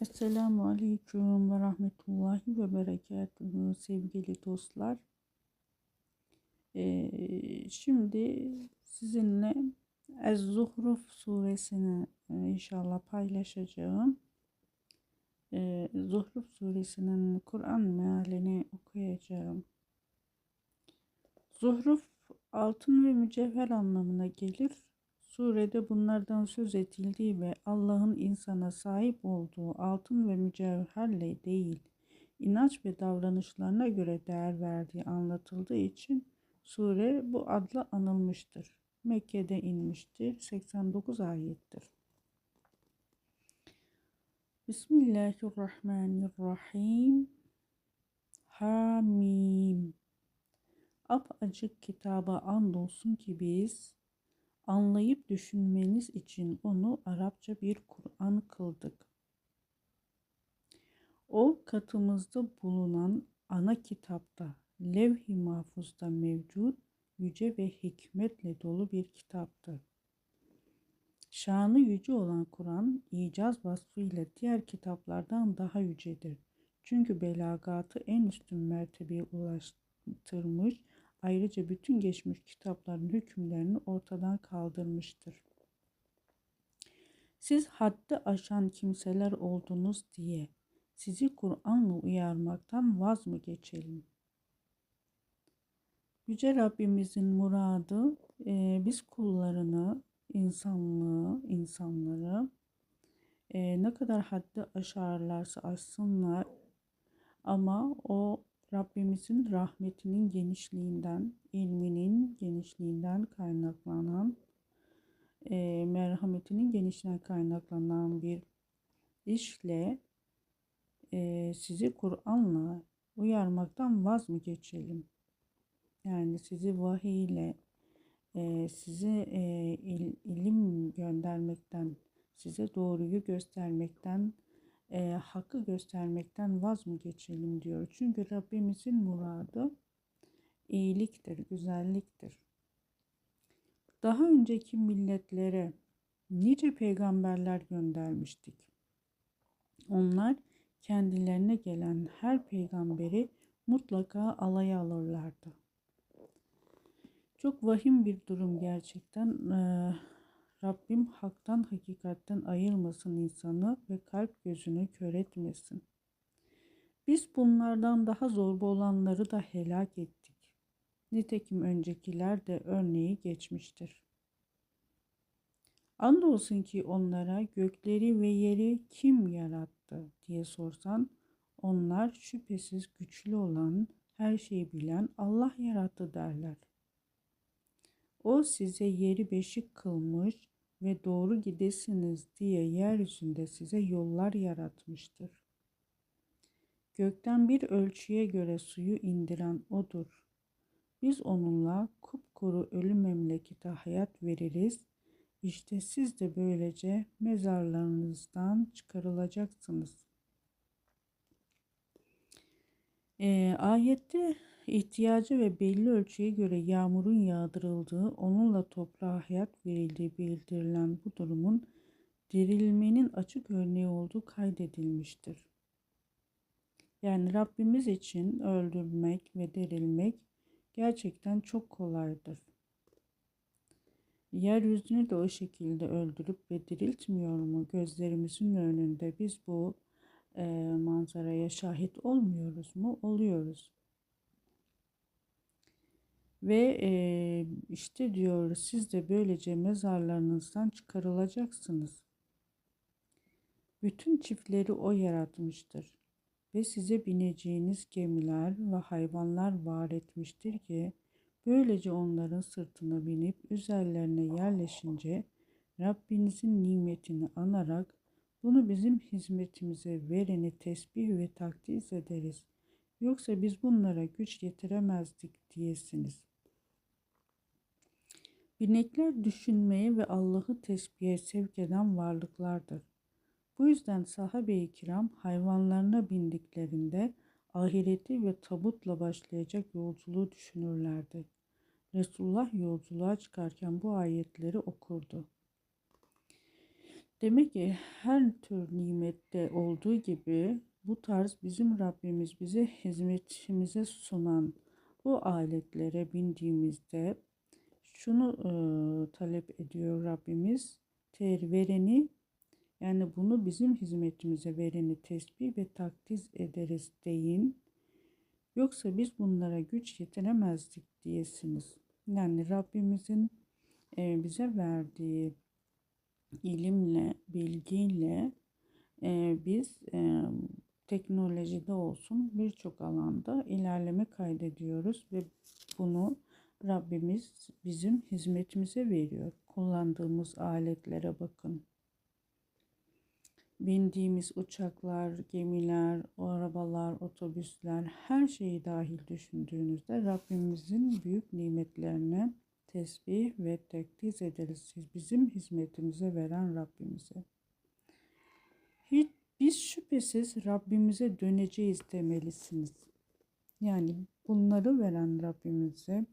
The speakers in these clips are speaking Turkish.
Esselamu Aleyküm ve Rahmetullahi ve Berekatuhu sevgili dostlar. Ee, şimdi sizinle Ez-Zuhruf suresini e, inşallah paylaşacağım. Ee, Zuhruf suresinin Kur'an mealini okuyacağım. Zuhruf altın ve mücevher anlamına gelir. Surede bunlardan söz edildiği ve Allah'ın insana sahip olduğu altın ve mücevherle değil, inanç ve davranışlarına göre değer verdiği anlatıldığı için sure bu adla anılmıştır. Mekke'de inmiştir. 89 ayettir. Bismillahirrahmanirrahim. Hamim. Ap acık kitaba andolsun ki biz anlayıp düşünmeniz için onu Arapça bir Kur'an kıldık. O katımızda bulunan ana kitapta, levh-i mahfuzda mevcut yüce ve hikmetle dolu bir kitaptır. Şanı yüce olan Kur'an, icaz vasfıyla diğer kitaplardan daha yücedir. Çünkü belagatı en üstün mertebeye ulaştırmış Ayrıca bütün geçmiş kitapların hükümlerini ortadan kaldırmıştır. Siz haddi aşan kimseler oldunuz diye sizi Kur'an'la uyarmaktan vaz mı geçelim? Yüce Rabbimizin muradı e, biz kullarını, insanlığı, insanları e, ne kadar haddi aşarlarsa aşsınlar ama o Rabbimizin rahmetinin genişliğinden, ilminin genişliğinden kaynaklanan, e, merhametinin genişliğinden kaynaklanan bir işle e, sizi Kur'an'la uyarmaktan vaz mı geçelim? Yani sizi vahiy ile e, size e, il, ilim göndermekten, size doğruyu göstermekten e, hakkı göstermekten vaz mı geçelim diyor. Çünkü Rabbimizin muradı iyiliktir, güzelliktir. Daha önceki milletlere nice peygamberler göndermiştik. Onlar kendilerine gelen her peygamberi mutlaka alaya alırlardı. Çok vahim bir durum gerçekten. Ee, Rabbim haktan hakikatten ayırmasın insanı ve kalp gözünü kör etmesin. Biz bunlardan daha zorba olanları da helak ettik. Nitekim öncekiler de örneği geçmiştir. Andolsun ki onlara gökleri ve yeri kim yarattı diye sorsan, onlar şüphesiz güçlü olan, her şeyi bilen Allah yarattı derler. O size yeri beşik kılmış, ve doğru gidesiniz diye yeryüzünde size yollar yaratmıştır. Gökten bir ölçüye göre suyu indiren O'dur. Biz onunla kupkuru ölü memlekete hayat veririz. İşte siz de böylece mezarlarınızdan çıkarılacaksınız. E, ayette ihtiyacı ve belli ölçüye göre yağmurun yağdırıldığı, onunla toprağa hayat verildiği bildirilen bu durumun dirilmenin açık örneği olduğu kaydedilmiştir. Yani Rabbimiz için öldürmek ve dirilmek gerçekten çok kolaydır. Yeryüzünü de o şekilde öldürüp ve diriltmiyor mu gözlerimizin önünde biz bu e, manzaraya şahit olmuyoruz mu? Oluyoruz. Ve e, işte diyor siz de böylece mezarlarınızdan çıkarılacaksınız. Bütün çiftleri o yaratmıştır ve size bineceğiniz gemiler ve hayvanlar var etmiştir ki böylece onların sırtına binip üzerlerine yerleşince Rabbinizin nimetini anarak bunu bizim hizmetimize vereni tesbih ve takdis ederiz. Yoksa biz bunlara güç yetiremezdik diyesiniz. Binekler düşünmeye ve Allah'ı tesbihe sevk eden varlıklardır. Bu yüzden sahabe-i kiram hayvanlarına bindiklerinde ahireti ve tabutla başlayacak yolculuğu düşünürlerdi. Resulullah yolculuğa çıkarken bu ayetleri okurdu. Demek ki her tür nimette olduğu gibi bu tarz bizim Rabbimiz bize hizmetimize sunan bu aletlere bindiğimizde şunu e, talep ediyor Rabbimiz. Ter vereni yani bunu bizim hizmetimize vereni tesbih ve takdiz ederiz deyin. Yoksa biz bunlara güç yetiremezdik diyesiniz. Yani Rabbimizin e, bize verdiği ilimle, bilgiyle e, biz e, teknolojide olsun birçok alanda ilerleme kaydediyoruz ve bunu Rabbimiz bizim hizmetimize veriyor. Kullandığımız aletlere bakın. Bindiğimiz uçaklar, gemiler, arabalar, otobüsler her şeyi dahil düşündüğünüzde Rabbimizin büyük nimetlerine tesbih ve tekdiz ederiz siz bizim hizmetimize veren Rabbimize. Hiç, biz şüphesiz Rabbimize döneceğiz demelisiniz. Yani bunları veren Rabbimize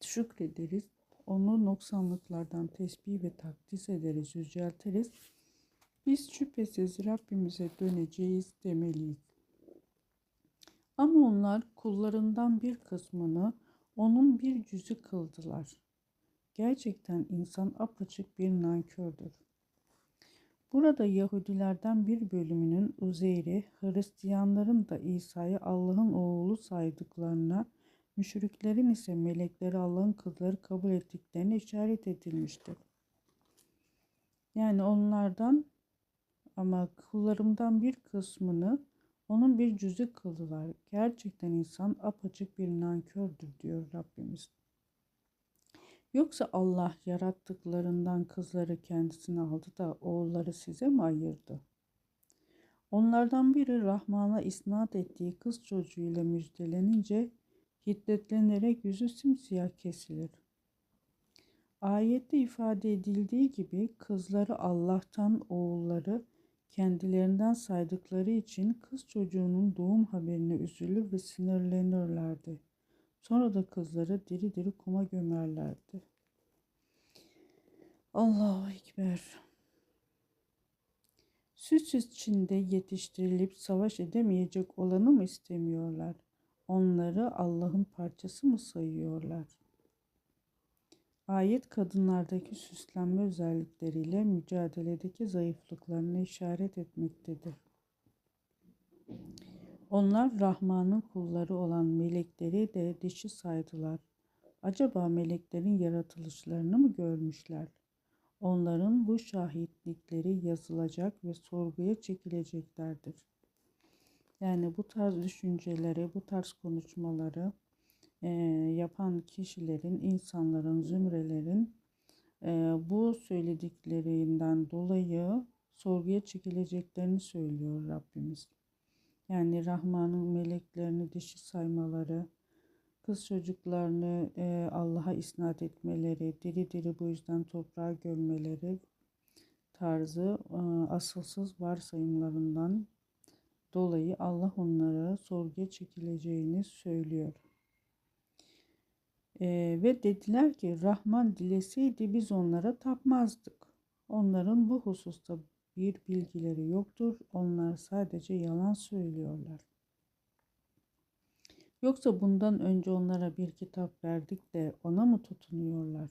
şükrederiz. Onu noksanlıklardan tesbih ve takdis ederiz, yüceltiriz. Biz şüphesiz Rabbimize döneceğiz demeliyiz. Ama onlar kullarından bir kısmını onun bir cüzü kıldılar. Gerçekten insan apaçık bir nankördür. Burada Yahudilerden bir bölümünün Uzeyr'i, Hristiyanların da İsa'yı Allah'ın oğlu saydıklarına, müşriklerin ise melekleri Allah'ın kızları kabul ettiklerine işaret edilmiştir. Yani onlardan ama kullarımdan bir kısmını onun bir cüzü kıldılar. Gerçekten insan apaçık bir nankördür diyor Rabbimiz. Yoksa Allah yarattıklarından kızları kendisine aldı da oğulları size mi ayırdı? Onlardan biri Rahman'a isnat ettiği kız çocuğuyla müjdelenince hiddetlenerek yüzü simsiyah kesilir. Ayette ifade edildiği gibi kızları Allah'tan oğulları kendilerinden saydıkları için kız çocuğunun doğum haberine üzülür ve sinirlenirlerdi. Sonra da kızları diri diri kuma gömerlerdi. Allahu Ekber. Süs içinde yetiştirilip savaş edemeyecek olanı mı istemiyorlar? Onları Allah'ın parçası mı sayıyorlar? Ayet kadınlardaki süslenme özellikleriyle mücadeledeki zayıflıklarına işaret etmektedir. Onlar Rahman'ın kulları olan melekleri de dişi saydılar. Acaba meleklerin yaratılışlarını mı görmüşler? Onların bu şahitlikleri yazılacak ve sorguya çekileceklerdir. Yani bu tarz düşünceleri, bu tarz konuşmaları e, yapan kişilerin, insanların, zümrelerin e, bu söylediklerinden dolayı sorguya çekileceklerini söylüyor Rabbimiz. Yani Rahman'ın meleklerini dişi saymaları, kız çocuklarını e, Allah'a isnat etmeleri, diri diri bu yüzden toprağa gömmeleri tarzı e, asılsız varsayımlarından dolayı Allah onlara sorguya çekileceğini söylüyor. E, ve dediler ki Rahman dileseydi biz onlara tapmazdık. Onların bu hususta bir bilgileri yoktur. Onlar sadece yalan söylüyorlar. Yoksa bundan önce onlara bir kitap verdik de ona mı tutunuyorlar?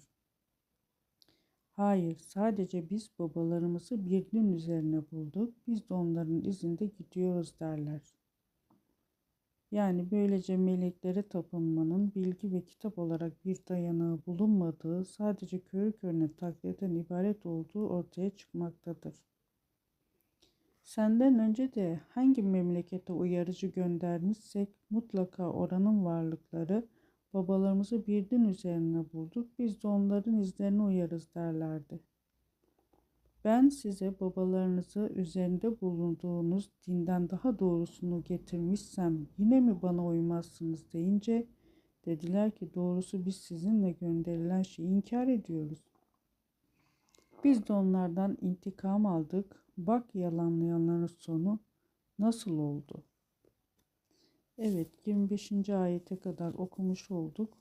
Hayır, sadece biz babalarımızı bir din üzerine bulduk. Biz de onların izinde gidiyoruz derler. Yani böylece meleklere tapınmanın bilgi ve kitap olarak bir dayanağı bulunmadığı, sadece körü körüne taklitten ibaret olduğu ortaya çıkmaktadır. Senden önce de hangi memlekete uyarıcı göndermişsek mutlaka oranın varlıkları babalarımızı bir din üzerine bulduk. Biz de onların izlerine uyarız derlerdi. Ben size babalarınızı üzerinde bulunduğunuz dinden daha doğrusunu getirmişsem yine mi bana uymazsınız deyince dediler ki doğrusu biz sizinle gönderilen şeyi inkar ediyoruz. Biz de onlardan intikam aldık. Bak yalanlayanların sonu nasıl oldu? Evet 25. ayete kadar okumuş olduk.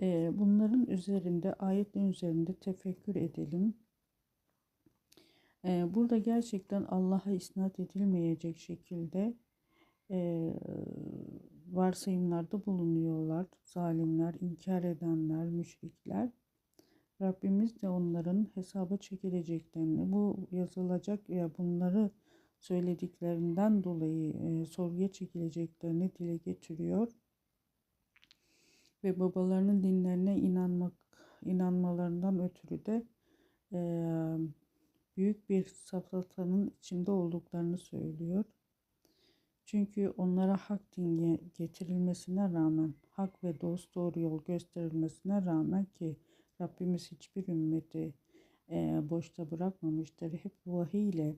Ee, bunların üzerinde ayetlerin üzerinde tefekkür edelim. Ee, burada gerçekten Allah'a isnat edilmeyecek şekilde e, varsayımlarda bulunuyorlar. Zalimler, inkar edenler, müşrikler. Rabbimiz de onların hesaba çekileceklerini, bu yazılacak ya bunları söylediklerinden dolayı e, sorguya çekileceklerini dile getiriyor. Ve babalarının dinlerine inanmak inanmalarından ötürü de e, büyük bir safsatanın içinde olduklarını söylüyor. Çünkü onlara hak din getirilmesine rağmen, hak ve dost doğru yol gösterilmesine rağmen ki Rabbimiz hiçbir ümmeti e, boşta bırakmamıştır. Hep vahiy ile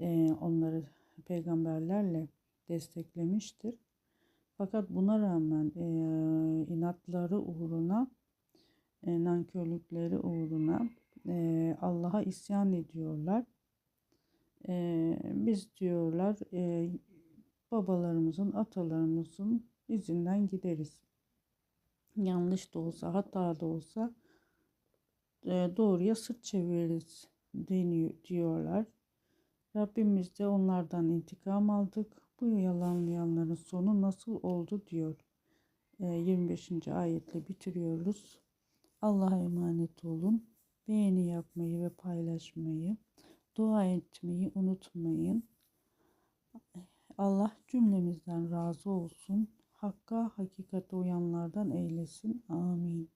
e, onları peygamberlerle desteklemiştir. Fakat buna rağmen e, inatları uğruna, e, nankörlükleri uğruna e, Allah'a isyan ediyorlar. E, biz diyorlar e, babalarımızın, atalarımızın izinden gideriz. Yanlış da olsa, hata da olsa e, doğruya sırt çeviririz deniyor, diyorlar. Rabbimiz de onlardan intikam aldık. Bu yalanlayanların sonu nasıl oldu diyor. 25. E, ayetle bitiriyoruz. Allah'a emanet olun. Beğeni yapmayı ve paylaşmayı, dua etmeyi unutmayın. Allah cümlemizden razı olsun. Hakka, hakikate uyanlardan eylesin. Amin.